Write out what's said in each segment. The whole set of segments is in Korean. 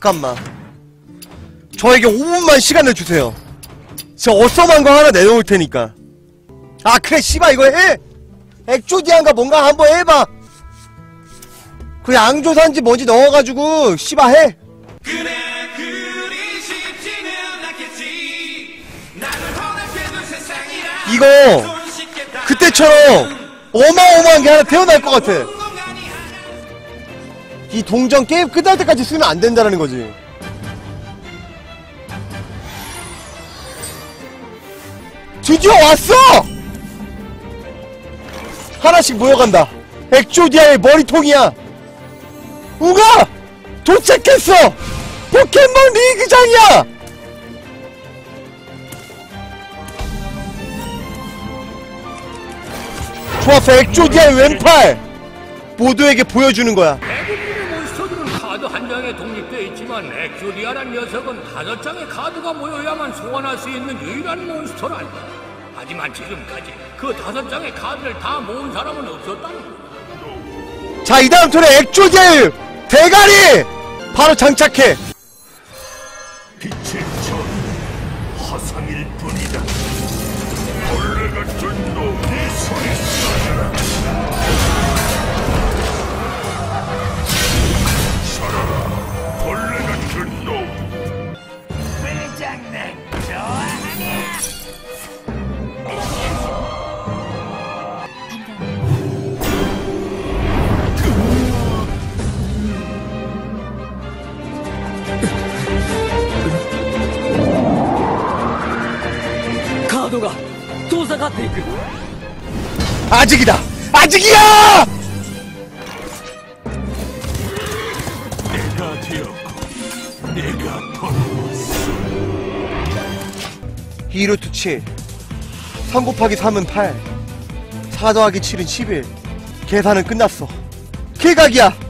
잠깐만. 저에게 5분만 시간을 주세요. 저 어썸한 거 하나 내놓을 테니까. 아 그래 씨발 이거 해! 액조디안가 뭔가 한번 해봐! 그 양조산지 뭔지 넣어가지고 씨발 해! 그래 이거 그때처럼 어마어마한 게 하나 태어날 것 같아 이이 동전 게임 끝날 때까지 쓰면 안 된다는 거지 드디어 왔어! 하나씩 모여간다 액조디아의 머리통이야 우가! 도착했어! 포켓몬 리그장이야! 좋았어 액조디아의 왼팔 모두에게 보여주는 거야 있지만 엑조디아란 녀석은 다섯 장의 카드가 모여야만 소환할 수 있는 유일한 몬스터란다. 하지만 지금까지 그 다섯 장의 카드를 다 모은 사람은 없었다는. 자, 이 다음 턴에 액조디아의 대가리! 바로 장착해! 빛의 전 화상일 뿐이다. 벌레 같은 놈이 손에 살 아직이다! 아직이야! 내가 되었고 내가 돌아왔어. 2루트 7 3 곱하기 3은 8 4 더하기 7은 11 계산은 끝났어 킬각이야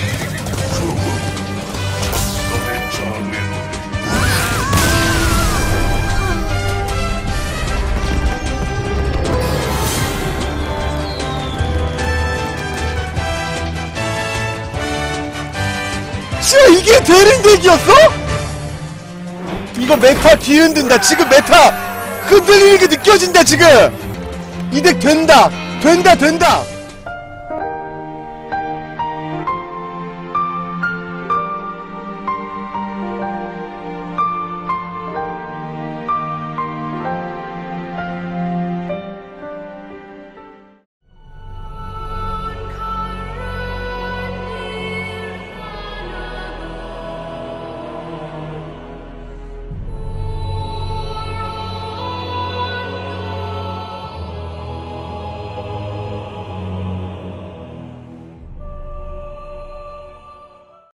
진짜 이게 되는 덱이었어? 이거 메타 뒤흔든다. 지금 메타 흔들리는 게 느껴진다 지금. 이 덱 된다. 된다 된다